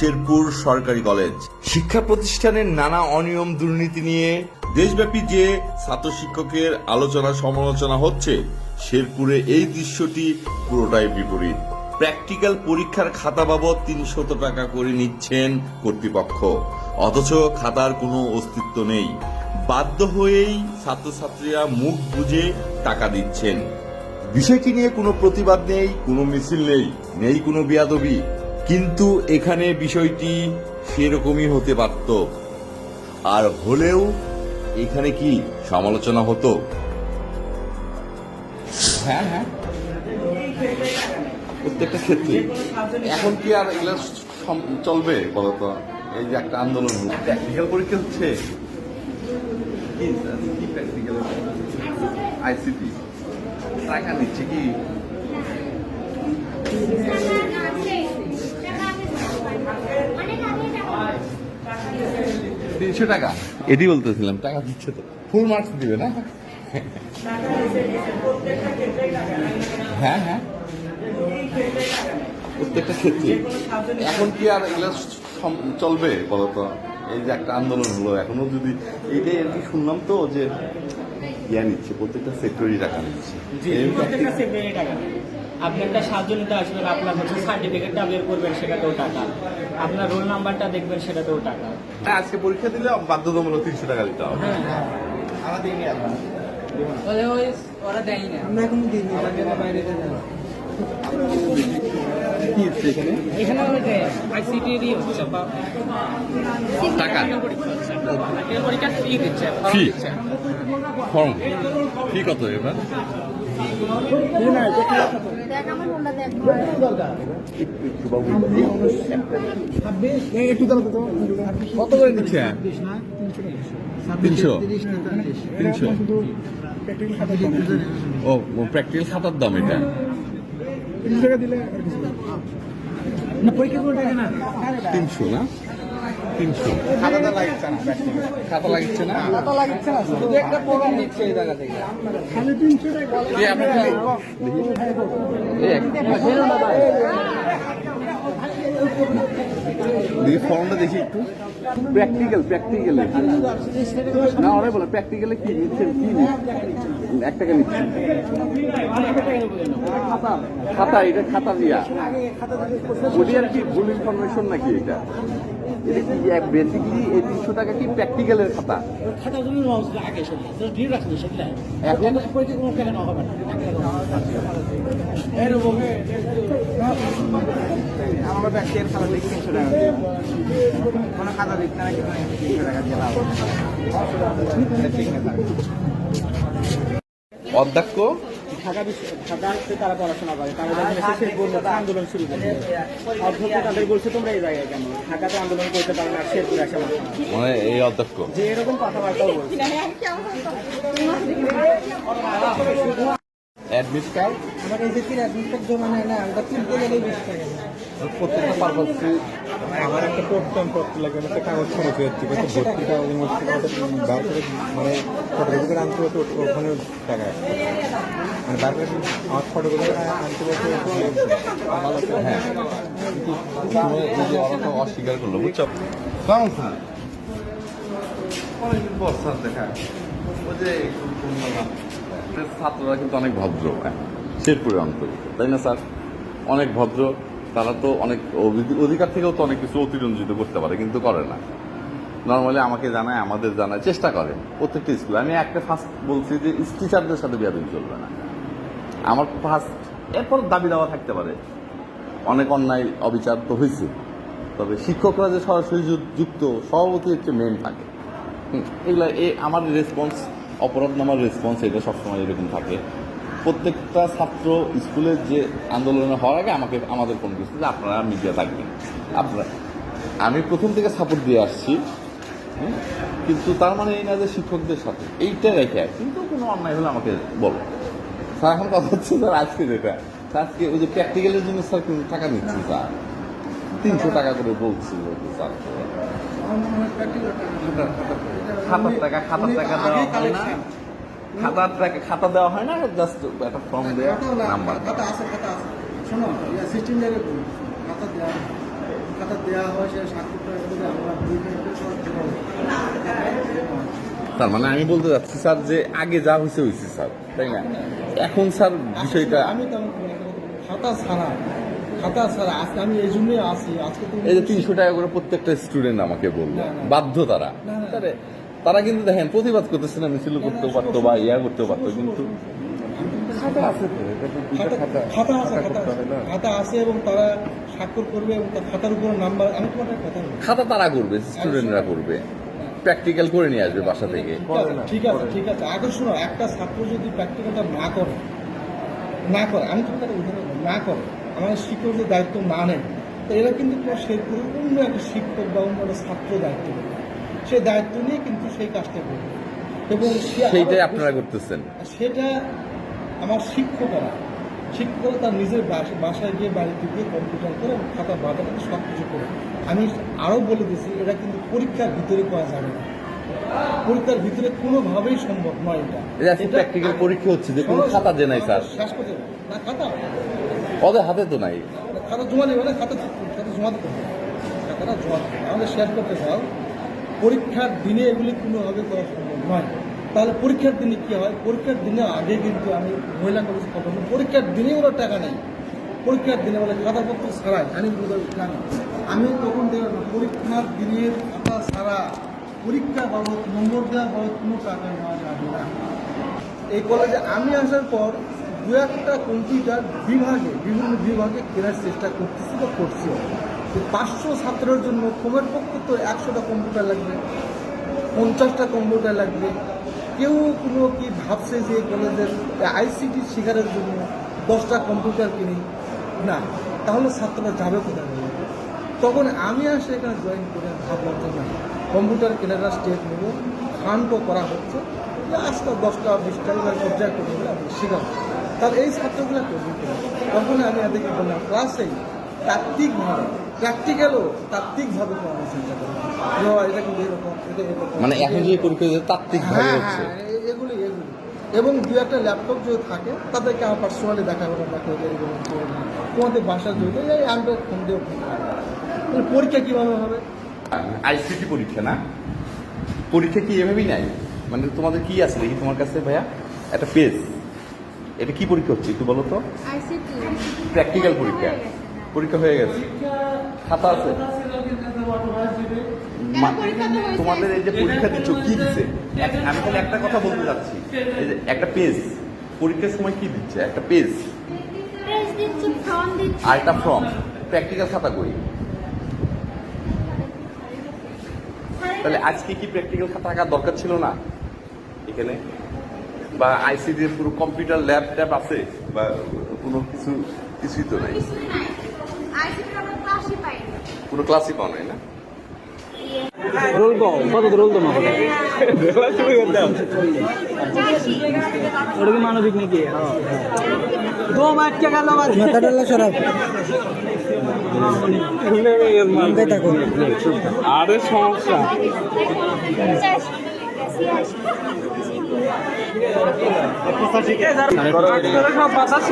শেরপুর সরকারি কলেজ। শিক্ষা প্রতিষ্ঠানের নানা অনিয়ম দুর্নীতি নিয়ে দেশব্যাপী যে ছাত্র শিক্ষকের আলোচনা সমালোচনা হচ্ছে, শেরপুরে এই দৃশ্যটি পুরোটাই বিপরীত। প্র্যাকটিক্যাল পরীক্ষার খাতা বাবদ তিনশত টাকা করে নিচ্ছেন কর্তৃপক্ষ। অথচ খাতার কোনো অস্তিত্ব নেই। বাধ্য হয়েই ছাত্রছাত্রীরা মুখ বুঝে টাকা দিচ্ছেন। বিষয়টি নিয়ে কোনো প্রতিবাদ নেই, কোনো মিছিল নেই নেই কোনো বিয়াদবি। কিন্তু এখানে বিষয়টি সেরকমই হতে পারত। আর হলেও এখানে কি সমালোচনা হতো? হ্যাঁ হ্যাঁ। প্রত্যেকটা ক্ষেত্রে। এখন কি আর এগুলো চলবে বলতো? এই যে একটা আন্দোলন প্র্যাকটিক্যাল পরীক্ষা হচ্ছে? কি প্র্যাকটিক্যাল আইসিটি টাকা নিচ্ছে কি? তিনশো টাকা। এটি বলতেছিলাম। টাকা দিচ্ছে তো। ফুল মার্কস দিবে না? হ্যাঁ হ্যাঁ। প্রত্যেকটা ক্ষেত্রে এখন কি আর এগুলো সম- চলবে বলতো? এই যে একটা আন্দোলন হলো এখনও যদি এইটাই আর কি শুনলাম তো যে ইয়া নিচ্ছে প্রত্যেকটা সেক্টরই টাকা নিচ্ছে। আপনি একটা সাহায্য নিতে আসবেন আপনার হচ্ছে সার্টিফিকেটটা বের করবেন সেটাতেও টাকা। আপনার রোল নাম্বারটা দেখবেন সেটাতেও টাকা। হ্যাঁ, আজকে পরীক্ষা দিলে বাধ্যতামূলক তিনশো টাকা দিতে হবে। ওরা না। আমরা এখন বাইরে এখানে? হচ্ছে টাকা? পরীক্ষা ফি দিচ্ছে। ফর্ম কি কত এবার? কত করে নিচ্ছে তিনশো তিনশো ও প্র্যাকটিক্যাল খাতার দাম এটা তিনশো না। তিনশো। না তিনশো খাতাটা লাগছে না? খাতা লাগছে না? খাতা লাগছে না? শুধু একটা প্রোগ্রাম দিচ্ছে এই জায়গা থেকে। খালি তিনশো টাকা। কি আপনি এই এক- দেখি ফর্মটা দেখি একটু। প্র্যাকটিক্যাল প্র্যাকটিক্যালে না ওরাই বলে প্র্যাকটিক্যালে কি নিচ্ছেন কি নিচ্ছেন এক টাকা নিচ্ছেন খাতা এটা খাতা দিয়া। আর কি ভুল ইনফরমেশন নাকি এটা? এটা কি বেসিক্যালি এই তিনশো টাকা কি প্র্যাকটিক্যালের খাতা? এখন? আমরা ব্যাংকের খাতা দেখি কোনো খাতা দিচ্ছে না কিন্তু তিনশো টাকা দিয়ে লাভ। অধ্যক্ষ? ঢাকা ঢাকাতে তারা পড়াশোনা করে। তারা যখন এসে শেরপুর আন্দোলন শুরু করে অধ্যক্ষ তাদের বলছে তোমরা এই জায়গায় কেন? ঢাকাতে আন্দোলন করতে পারো না শেরপুর আসা মানে এই অধ্যক্ষ? যে এরকম কথাবার্তাও বলছে। অ্যাডমিট কার্ড আমার এই যে তিন অ্যাডমিট জমা নেয় না গেলেই বেশি টাকা। প্রত্যেকটা পারপাসে আমার একটা পড়তাম পড়তে লাগবে একটা কাগজ খরচ হচ্ছে কিন্তু ভর্তিটা ওই মধ্যে বার করে মানে করে আনতে হতো ওখানে টাকা মানে বার করে আমার করে আনতে হতো হ্যাঁ কিন্তু অস্বীকার করল বুঝছ কেমন স্যার অনেকদিন পর স্যার দেখা ওই যে ছাত্ররা কিন্তু অনেক ভদ্র হ্যাঁ, শেরপুরে অন্তর তাই না স্যার অনেক ভদ্র তারা তো অনেক অধি- অধিকার থেকেও তো অনেক কিছু অতিরঞ্জিত করতে পারে, কিন্তু করে না। নর্মালি আমাকে জানায়, আমাদের জানায়, চেষ্টা করে প্রত্যেকটা স্কুলে। আমি একটা ফার্স্ট বলছি যে টিচারদের সাথে বিয়াদবি চলবে না। আমার ফার্স্ট এরপর দাবি দেওয়া থাকতে পারে। অনেক অন্যায় অবিচার তো হয়েছে তবে শিক্ষকরা যে সরাসরি যুক্ত, সভাপতি হচ্ছে মেন থাকে। এগুলা এ আমার রেসপন্স অপরাধ নামার রেসপন্স এটা সবসময় এরকম থাকে। প্রত্যেকটা ছাত্র স্কুলের যে আন্দোলনে হওয়ার আগে আমাকে আমাদের ফোন করছে যে আপনারা মিডিয়া থাকবেন। আপনারা আমি প্রথম থেকে সাপোর্ট দিয়ে আসছি কিন্তু তার মানে এই না যে শিক্ষকদের সাথে। এইটা রেখে কিন্তু কোনো অন্যায় হলে আমাকে বলো। স্যার এখন কথা হচ্ছে স্যার আজকে যেটা। আজকে ওই যে প্র্যাকটিক্যালের জন্য স্যার কিন্তু টাকা নিচ্ছি স্যার তিনশো টাকা করে বলছি স্যার। খাতার টাকা। খাতার টাকা দেওয়া হয় না। খাতার টাকা খাতা দেওয়া হয় না জাস্ট একটা ফর্ম দেওয়া নাম্বার খাতা আছে খাতা আছে। শোনো সিস্টেম খাতা দেওয়া খাতা দেওয়া হয় সে তার মানে আমি বলতে চাচ্ছি স্যার যে আগে যা হয়েছে হয়েছে স্যার তাই না? এখন স্যার বিষয়টা আমি তো খাতা ছাড়া খাতা ছাড়া আজকে আমি এই জন্যই আসি আজকে এই যে তিনশো টাকা করে প্রত্যেকটা স্টুডেন্ট আমাকে বলল। বাধ্য তারা। তারে- কিন্তু দেখেন প্রতিবাদ করতেছে না মিছিল করতেও পারতো বা ইয়া করতেও পারতো কিন্তু খাতা আছে খাতা খাতা। আছে খাতা আছে। খাতা আছে এবং তারা স্বাক্ষর করবে এবং তার খাতার উপর নাম্বার আমি তোমার কথা খাতা তারা করবে স্টুডেন্টরা করবে। প্র্যাকটিক্যাল করে নিয়ে আসবে বাসা থেকে। ঠিক আছে, ঠিক আছে। আগে শোনো একটা ছাত্র যদি প্র্যাকটিক্যালটা না করে না করে আমি তোমাকে একটা উদাহরণ না করে আমার শিক্ষক যে দায়িত্ব না নেয় তো এরা কিন্তু তোমার শেরপুরের অন্য একটা শিক্ষক বা অন্য একটা ছাত্র দায়িত্ব নেবে। সেই দায়িত্ব নিয়ে কিন্তু সেই কাজটা করবে। এবং সে সেইটাই আপনারা করতেছেন। সেটা আমার শিক্ষকরা শিক্ষকরা তার নিজের বাসায় গিয়ে বাড়িতে গিয়ে কম্পিউটার করে খাতা বাজাটাকে সব কিছু করে। আমি আরও বলে দিচ্ছি এটা কিন্তু পরীক্ষার ভিতরে করা যাবে না। পরীক্ষার ভিতরে কোনোভাবেই সম্ভব নয় এটা। প্র্যাকটিক্যাল পরীক্ষা হচ্ছে যে কোনো খাতা যে নাই স্যার। শেষ করতে না খাতা। ওদের হাতে তো নাই। খাতা জমা দেবে না খাতা খাতা জমা দিতে হবে। খাতাটা জমা দিতে আমাদের শেয়ার করতে চাও পরীক্ষার দিনে এগুলি কোনোভাবে করা সম্ভব নয়। তাহলে পরীক্ষার দিনে কি হয়? পরীক্ষার দিনে আগে কিন্তু আমি মহিলা কলেজ কথা পরীক্ষার দিনে ওরা টাকা নেই পরীক্ষার দিনে বলে খাতাপত্র ছাড়াই। আমি জানি আমি তখন দেখলাম পরীক্ষার দিনের খাতা ছাড়া পরীক্ষা বাবদ, নম্বর দেওয়া বাবদ কোনো টাকা নেওয়া যাবে না। এই কলেজে আমি আসার পর দু একটা কম্পিউটার বিভাগে, বিভিন্ন বিভাগে কেনার চেষ্টা করতেছি বা করছি। পাঁচশো ছাত্রের জন্য কমের পক্ষে তো একশোটা কম্পিউটার লাগবে, পঞ্চাশটা কম্পিউটার লাগবে। কেউ কোনো কি ভাবছে যে কলেজের আইসিটি শেখানোর জন্য দশটা কম্পিউটার কিনি? না, তাহলে ছাত্ররা যাবে কোথায়? তখন আমি আসে এখানে জয়েন করে ভাবলাম যে না কম্পিউটার কেনার স্টেপ নেব। ফান্ডও করা হচ্ছে আজকাল দশটা, বিশটা এবার পর্যায়ে করে নিলে আমি শেখাবো। তাহলে এই ছাত্রগুলো করবে? তখন আমি এদেরকে বললাম ক্লাসেই তাত্ত্বিকভাবে প্র্যাকটিক্যালও তাত্ত্বিকভাবে পড়ানোর চিন্তা করব এটা কিন্তু এরকম এটা এরকম। মানে এখন যে পরীক্ষা তাত্ত্বিক হ্যাঁ হ্যাঁ এ- এগুলি এগুলি। এবং দু একটা ল্যাপটপ যদি থাকে তাদেরকে আমার পার্সোনালি দেখা করে দেখো করে। তোমাদের বাসার জড়িত এই অ্যান্ড্রয়েড ফোন দিয়েও তাহলে পরীক্ষা কীভাবে হবে? আইসিটি পরীক্ষা না? পরীক্ষা কি এভাবেই নাই? মানে তোমাদের কি আছে দেখি তোমার কাছে ভাইয়া? একটা পেজ এটা কি পরীক্ষা হচ্ছে একটু বলো তো? আইসিটি প্র্যাকটিক্যাল পরীক্ষা। পরীক্ষা হয়ে গেছে। খাতা আছে। তোমাদের এই যে পরীক্ষা দিচ্ছ কি দিচ্ছে? আমি তাহলে একটা কথা বলতে যাচ্ছি। এই যে একটা পেজ। পরীক্ষার সময় কি দিচ্ছে? একটা পেজ। আর একটা ফর্ম প্র্যাকটিক্যাল খাতা করি। তাহলে আজকে কি প্র্যাকটিক্যাল খাতা থাকার দরকার ছিল না? এখানে? বা আইসিডি পুরো কম্পিউটার ল্যাব ট্যাব আছে? বা কোনো কিছু কিছুই তো নাই কিছুই নাই আইসিটি আমরা ক্লাসই পাই না পুরো ক্লাসই পাও নাই না? রোল কম কত রোল তোমার ওটা কি মানবিক নাকি? দো মাঠ গেল মাথাটা সরাব আরে সমস্যা। সব বাতাস